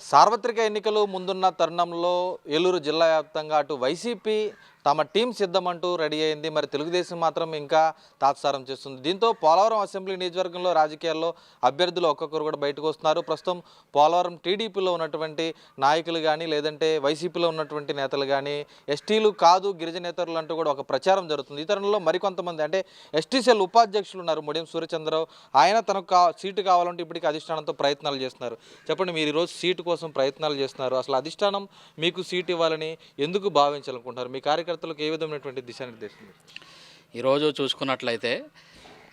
సార్వత్రిక ఎన్నికలు ముందున్న తరుణంలో ఏలూరు జిల్లా వ్యాప్తంగా అటు వైసీపీ తమ టీం సిద్ధమంటూ రెడీ అయింది. మరి తెలుగుదేశం మాత్రం ఇంకా తాత్సారం చేస్తుంది. దీంతో పోలవరం అసెంబ్లీ నియోజకవర్గంలో రాజకీయాల్లో అభ్యర్థులు ఒక్కొక్కరు కూడా బయటకు వస్తున్నారు. ప్రస్తుతం పోలవరం టీడీపీలో ఉన్నటువంటి నాయకులు కానీ లేదంటే వైసీపీలో ఉన్నటువంటి నేతలు కానీ ఎస్టీలు కాదు గిరిజనేతరులు అంటూ కూడా ఒక ప్రచారం జరుగుతుంది. ఈ తరుణంలో మరికొంతమంది అంటే ఎస్టీసీఎల్ ఉపాధ్యక్షులు ఉన్నారు. ముడియం సూర్యచంద్రరావు ఆయన తనకు కా సీటు కావాలంటే ఇప్పటికీ అధిష్టానంతో ప్రయత్నాలు చేస్తున్నారు. చెప్పండి మీరు ఈరోజు సీటు కోసం ప్రయత్నాలు చేస్తున్నారు. అసలు అధిష్టానం మీకు సీటు ఇవ్వాలని ఎందుకు భావించాలనుకుంటున్నారు? మీ కార్యకర్తలకు ఏ విధమైనటువంటి దిశానిర్దేశం ఈరోజు చూసుకున్నట్లయితే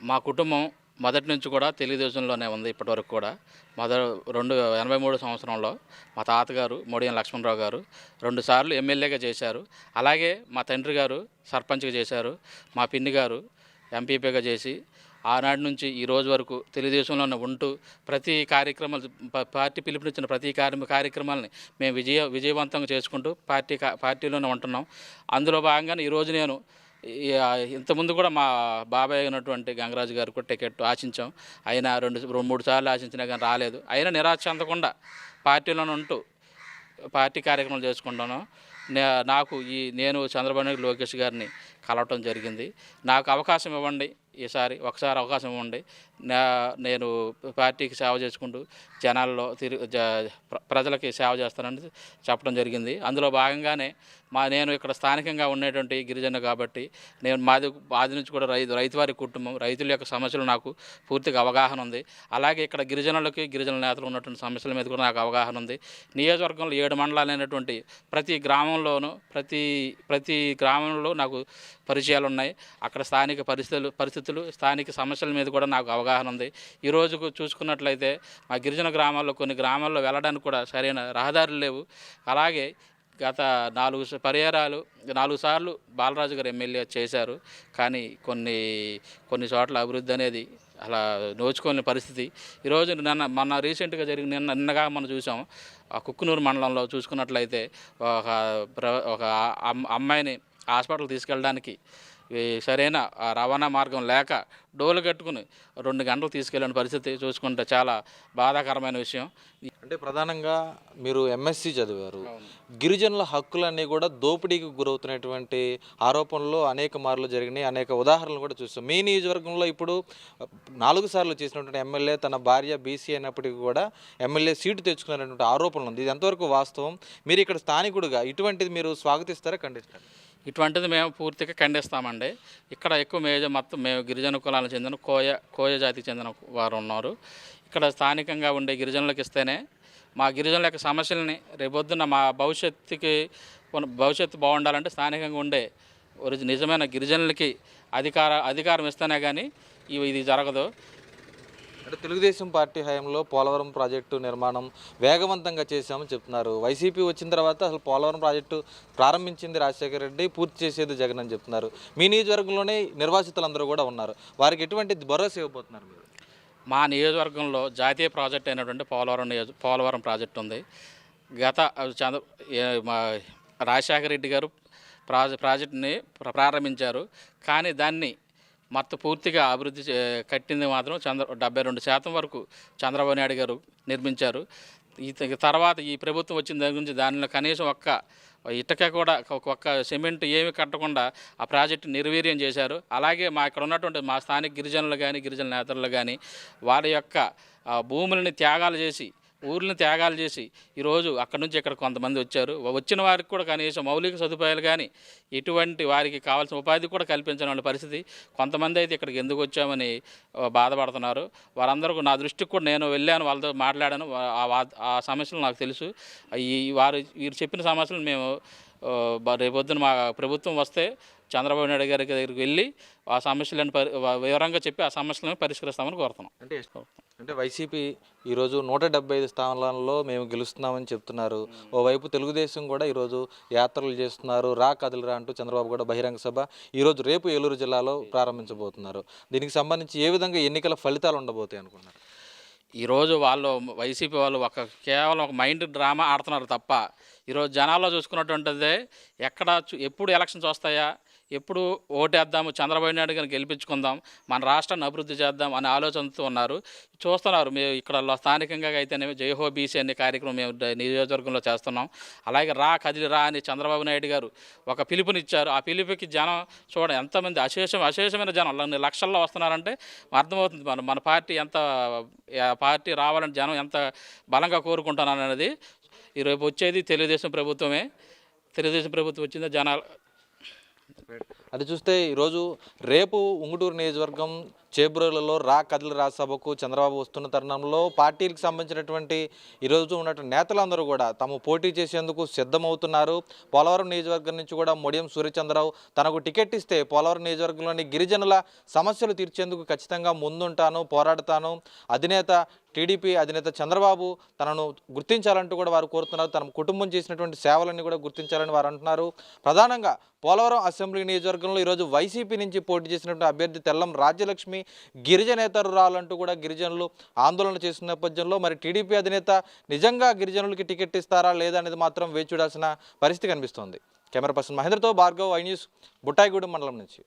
మా కుటుంబం మొదటి నుంచి కూడా తెలుగుదేశంలోనే ఉంది ఇప్పటివరకు కూడా. మొదటి రెండు ఎనభై మూడు సంవత్సరంలో మా తాతగారు మోడియం లక్ష్మణరావు గారు రెండుసార్లు ఎమ్మెల్యేగా చేశారు. అలాగే మా తండ్రి గారు సర్పంచ్గా చేశారు. మా పిన్ని గారు ఎంపీపీగా చేసి ఆనాటి నుంచి ఈ రోజు వరకు తెలుగుదేశంలోనే ఉంటూ ప్రతి కార్యక్రమాలు పార్టీ పిలుపునిచ్చిన ప్రతి కార్యక్రమాలని మేము విజయ విజయవంతంగా చేసుకుంటూ పార్టీ కా- పార్టీలోనే ఉంటున్నాం. అందులో భాగంగానే ఈరోజు నేను ఇంతకుముందు కూడా మా బాబాయ్ అయినటువంటి గంగరాజు గారు కూడా టికెట్ ఆశించాం. అయినా రెండు రెండు మూడు సార్లు ఆశించినా కానీ రాలేదు. అయినా నిరాశ చెందకుండా పార్టీలోనే ఉంటూ పార్టీ కార్యక్రమాలు చేసుకుంటాను నే- నాకు ఈ నేను చంద్రబాబు నాయుడు లోకేష్ గారిని కలవటం జరిగింది. నాకు అవకాశం ఇవ్వండి. ఈసారి ఒకసారి అవకాశం ఉండి నా నేను పార్టీకి సేవ చేసుకుంటూ జనాల్లో తిరిగి జ ప్ర- ప్రజలకి సేవ చేస్తానని చెప్పడం జరిగింది. అందులో భాగంగానే మా నేను ఇక్కడ స్థానికంగా ఉండేటువంటి గిరిజన కాబట్టి నేను మాది బాధ నుంచి కూడా రైతు రైతువారి కుటుంబం రైతుల యొక్క సమస్యలు నాకు పూర్తిగా అవగాహన ఉంది. అలాగే ఇక్కడ గిరిజనులకి గిరిజన నేతలు ఉన్నటువంటి సమస్యల మీద కూడా నాకు అవగాహన ఉంది. నియోజకవర్గంలో ఏడు మండలాలు అయినటువంటి ప్రతి గ్రామంలోనూ ప్రతి ప్రతి గ్రామంలో నాకు పరిచయాలు ఉన్నాయి. అక్కడ స్థానిక పరిస్థితులు పరిస్థితులు స్థానిక సమస్యల మీద కూడా నాకు అవగాహన ఉంది. ఈ రోజుకు చూసుకున్నట్లయితే మా గిరిజన గ్రామాల్లో కొన్ని గ్రామాల్లో వెళ్ళడానికి కూడా సరైన రహదారులు లేవు. అలాగే గత నాలుగు పరిహారాలు నాలుగు సార్లు బాలరాజు గారు ఎమ్మెల్యే చేశారు. కానీ కొన్ని కొన్ని చోట్ల అభివృద్ధి అనేది అలా నోచుకోని పరిస్థితి. ఈరోజు నిన్న మొన్న రీసెంట్గా జరిగిన నిన్న నిన్నగా మనం చూసాం. ఆ కుక్కునూరు మండలంలో చూసుకున్నట్లయితే ఒక ప్ర- ఒక అమ్- అమ్మాయిని హాస్పిటల్ తీసుకెళ్ళడానికి సరైన ఆ రవాణా మార్గం లేక డోలు కట్టుకుని రెండు గంటలు తీసుకెళ్ళిన పరిస్థితి చూసుకుంటే చాలా బాధాకరమైన విషయం. అంటే ప్రధానంగా మీరు ఎంఎస్సి చదివారు. గిరిజనుల హక్కులన్నీ కూడా దోపిడీకి గురవుతున్నటువంటి ఆరోపణలు అనేక మార్లు జరిగినాయి. అనేక ఉదాహరణలు కూడా చూస్తాం మీ నియోజకవర్గంలో ఇప్పుడు నాలుగు సార్లు చేసినటువంటి ఎమ్మెల్యే తన భార్య బీసీ అయినప్పటికీ కూడా ఎమ్మెల్యే సీటు తెచ్చుకున్నటువంటి ఆరోపణలు ఉంది. ఇది ఎంతవరకు వాస్తవం? మీరు ఇక్కడ స్థానికుడుగా ఇటువంటిది మీరు స్వాగతిస్తారా ఖండిస్తారా? ఇటువంటిది మేము పూర్తిగా ఖండిస్తామండి. ఇక్కడ ఎక్కువ మేజర్ మొత్తం మేము గిరిజన కులాలకు చెందిన కోయ కోయ జాతికి చెందిన వారు ఉన్నారు. ఇక్కడ స్థానికంగా ఉండే గిరిజనులకు ఇస్తేనే మా గిరిజనుల యొక్క సమస్యలని రేపొద్దున మా భవిష్యత్తుకి భవిష్యత్తు బాగుండాలంటే స్థానికంగా ఉండే ఒరిజి నిజమైన గిరిజనులకి అధికార అధికారం ఇస్తేనే కానీ ఇది జరగదు. అంటే తెలుగుదేశం పార్టీ హయాంలో పోలవరం ప్రాజెక్టు నిర్మాణం వేగవంతంగా చేశామని చెప్తున్నారు. వైసీపీ వచ్చిన తర్వాత అసలు పోలవరం ప్రాజెక్టు ప్రారంభించింది రాజశేఖర రెడ్డి పూర్తి చేసేది జగన్ అని చెప్తున్నారు. మీ నియోజకవర్గంలోనే నిర్వాసితులందరూ కూడా ఉన్నారు. వారికి ఎటువంటి భరోసా ఇవ్వబోతున్నారు మీరు? మా నియోజకవర్గంలో జాతీయ ప్రాజెక్ట్ అయినటువంటి పోలవరం నియోజ పోలవరం ప్రాజెక్ట్ ఉంది. గత చంద్ర మా రాజశేఖర రెడ్డి గారు ప్రాజె ప్రాజెక్ట్ని ప్రారంభించారు. కానీ దాన్ని మొత్తం పూర్తిగా అభివృద్ధి చే- కట్టింది మాత్రం చంద్ర డెబ్బై రెండు శాతం వరకు చంద్రబాబు నాయుడు గారు నిర్మించారు. ఈ తర్వాత ఈ ప్రభుత్వం వచ్చిన దగ్గర నుంచి దానిలో కనీసం ఒక్క ఇటుక కూడా ఒక్క సిమెంట్ ఏమి కట్టకుండా ఆ ప్రాజెక్టు నిర్వీర్యం చేశారు. అలాగే మా ఇక్కడ ఉన్నటువంటి మా స్థానిక గిరిజనులు కానీ గిరిజన నేతలు కానీ వారి యొక్క భూములని త్యాగాలు చేసి ఊర్లను త్యాగాలు చేసి ఈరోజు అక్కడ నుంచి ఇక్కడ కొంతమంది వచ్చారు. వచ్చిన వారికి కూడా కనీసం మౌలిక సదుపాయాలు కానీ ఎటువంటి వారికి కావాల్సిన ఉపాధి కూడా కల్పించిన పరిస్థితి. కొంతమంది అయితే ఇక్కడికి ఎందుకు వచ్చామని బాధపడుతున్నారు. వారందరూ నా దృష్టికి కూడా నేను వెళ్ళాను వాళ్ళతో మాట్లాడాను. ఆ సమస్యలు నాకు తెలుసు. ఈ వారు వీరు చెప్పిన సమస్యలు మేము రేపొద్దున మా ప్రభుత్వం వస్తే చంద్రబాబు నాయుడు గారి దగ్గరికి వెళ్ళి ఆ సమస్యలను పరి వివరంగా చెప్పి ఆ సమస్యలను పరిష్కరిస్తామని కోరుతున్నాం. అంటే అంటే వైసీపీ ఈరోజు నూట డెబ్బై ఐదు స్థానాలలో మేము గెలుస్తున్నామని చెప్తున్నారు. ఓవైపు తెలుగుదేశం కూడా ఈరోజు యాత్రలు చేస్తున్నారు. రా కదలిరా అంటూ చంద్రబాబు కూడా బహిరంగ సభ ఈరోజు రేపు ఏలూరు జిల్లాలో ప్రారంభించబోతున్నారు. దీనికి సంబంధించి ఏ విధంగా ఎన్నికల ఫలితాలు ఉండబోతాయి అనుకున్నారు ఈరోజు వాళ్ళు వైసీపీ వాళ్ళు ఒక కేవలం ఒక మైండ్ డ్రామా ఆడుతున్నారు తప్ప ఈరోజు జనాల్లో చూసుకున్నటువంటిదే ఎక్కడ ఎప్పుడు ఎలక్షన్స్ వస్తాయా ఎప్పుడు ఓటేద్దాము చంద్రబాబు నాయుడు గారిని గెలిపించుకుందాం మన రాష్ట్రాన్ని అభివృద్ధి చేద్దాం అనే ఆలోచనతో ఉన్నారు. చూస్తున్నారు మేము ఇక్కడ స్థానికంగా అయితేనే జయహో బీసీ అనే కార్యక్రమం మేము నియోజకవర్గంలో చేస్తున్నాం. అలాగే రా కదిలి రా అని చంద్రబాబు నాయుడు గారు ఒక పిలుపునిచ్చారు. ఆ పిలుపుకి జనం చూడ ఎంతమంది అశేషం అశేషమైన జనం లక్షల్లో వస్తున్నారంటే అర్థమవుతుంది. మన మన పార్టీ ఎంత పార్టీ రావాలని జనం ఎంత బలంగా కోరుకుంటున్నాను అనేది ఈరోజు వచ్చేది తెలుగుదేశం ప్రభుత్వమే. తెలుగుదేశం ప్రభుత్వం వచ్చిందో జనాలు అది చూస్తే ఈరోజు రేపు ఉంగుటూరు నియోజకవర్గం చేబ్రోలలో రా కదిలి రాజసభకు చంద్రబాబు వస్తున్న తరుణంలో పార్టీలకు సంబంధించినటువంటి ఈరోజు ఉన్నటువంటి నేతలందరూ కూడా తాము పోటీ చేసేందుకు సిద్ధమవుతున్నారు. పోలవరం నియోజకవర్గం నుంచి కూడా మొడియం సూర్యచంద్రరావు తనకు టికెట్ ఇస్తే పోలవరం నియోజకవర్గంలోని గిరిజనుల సమస్యలు తీర్చేందుకు ఖచ్చితంగా ముందుంటాను పోరాడతాను. అధినేత టీడీపీ అధినేత చంద్రబాబు తనను గుర్తించాలంటూ కూడా వారు కోరుతున్నారు. తన కుటుంబం చేసినటువంటి సేవలన్నీ కూడా గుర్తించాలని వారు అంటున్నారు. ప్రధానంగా పోలవరం అసెంబ్లీ నియోజకవర్గంలో ఈరోజు వైసీపీ నుంచి పోటీ చేసినటువంటి అభ్యర్థి తెల్లం రాజ్యలక్ష్మి గిరిజనేతరురాలంటూ కూడా గిరిజనులు ఆందోళన చేసిన నేపథ్యంలో మరి టీడీపీ అధినేత నిజంగా గిరిజనులకి టికెట్ ఇస్తారా లేదా అనేది మాత్రం వేచి చూడాల్సిన పరిస్థితి కనిపిస్తోంది. కెమెరా పర్సన్ మహేంద్రతో భార్గవ్ ఐ న్యూస్ బుట్టాయిగూడెం మండలం నుంచి.